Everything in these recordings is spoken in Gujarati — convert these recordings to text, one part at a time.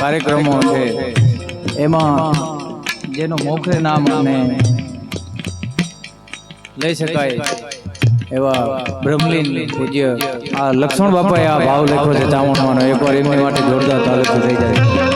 કાર્યક્રમો છે. એમાં જેનું મોખરે નામ અને લઈ શકાય એવા બ્રહ્મલીન પૂજ્ય આ લક્ષ્મણ બાપાએ આ ભાવ લખ્યો છે ચામુંડમાનો. એકવાર એમની માટે જોરદાર તાલુકો થઈ જાય.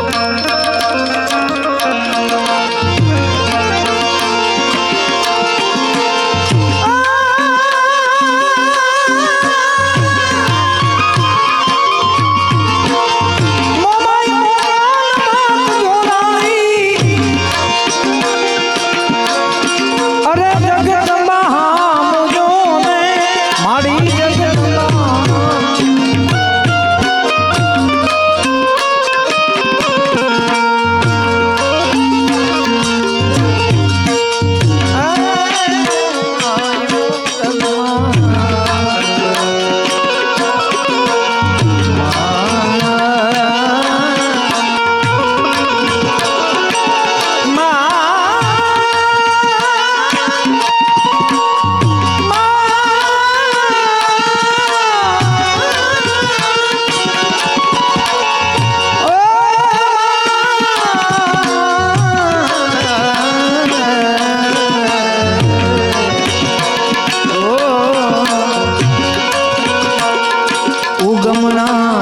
Oh.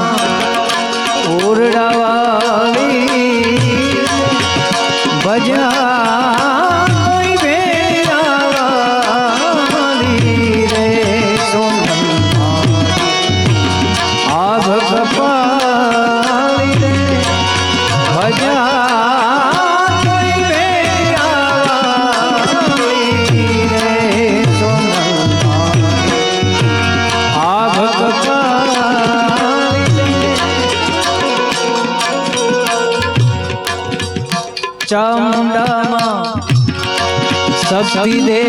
શક્તિ દે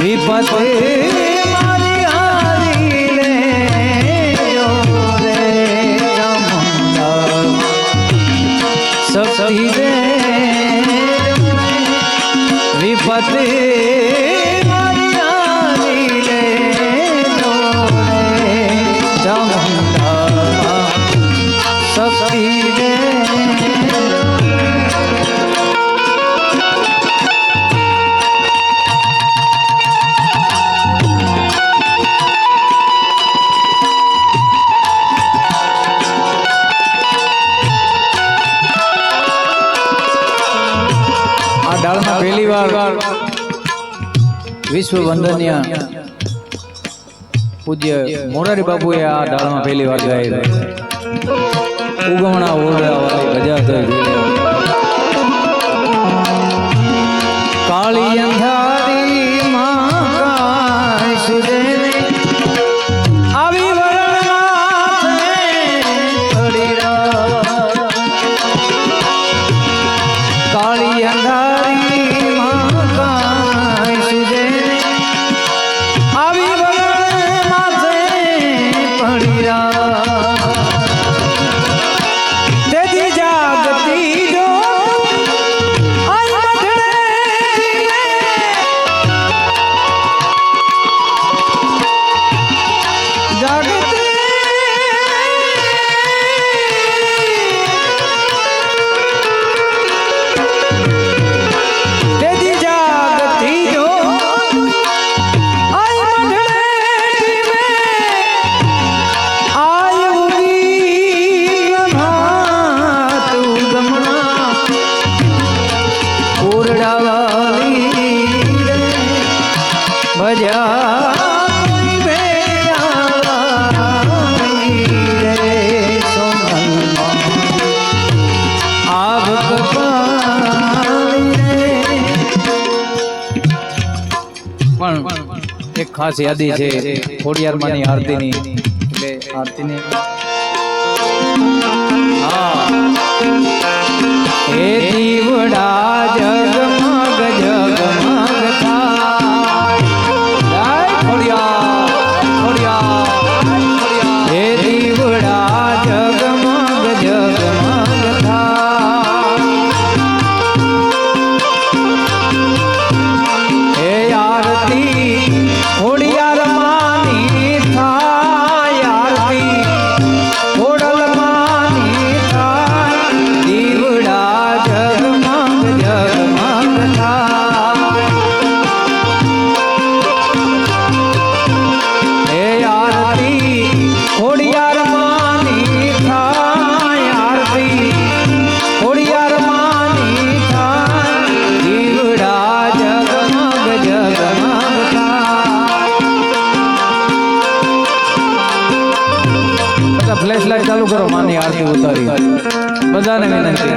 વિપતે વિશ્વ વંદનીય પૂજ્ય મોરારી બાપુએ આ ડાળમાં પહેલી વાર ગાય ઉગમણા ઓરડા વાળી ગજા થઈ કાળી એક ખાસ યાદી છે ખોડિયારમાંની આરતીની. એટલે આરતીની હા. હે દીવડા જગમગ કરો માની આરતી ઉતારી. બધાને વિનંતી.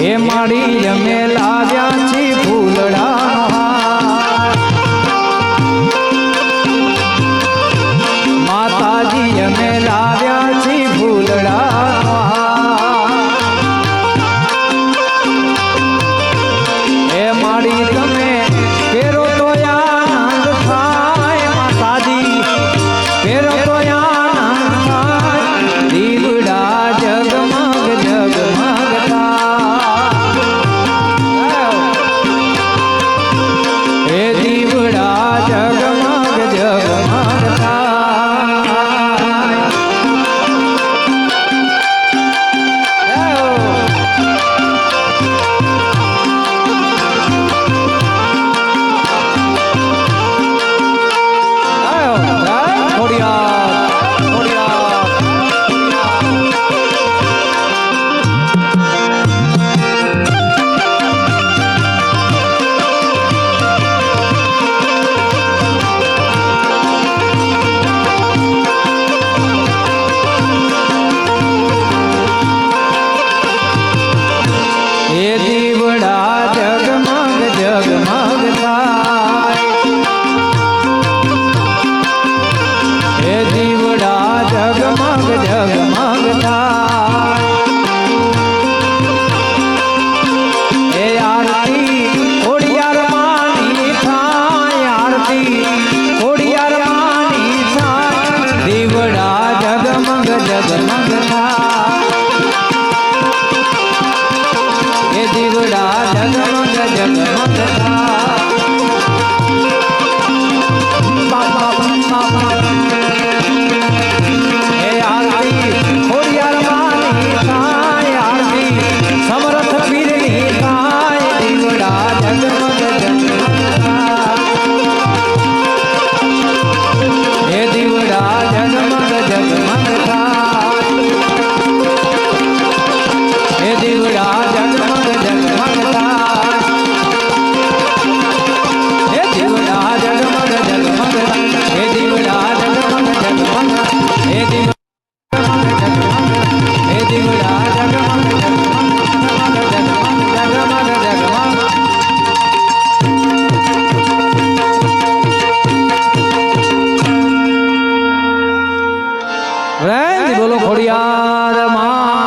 હે માડી અમે લાવ્યા છીએ પ્રેમથી બોલો ખોડિયાર માં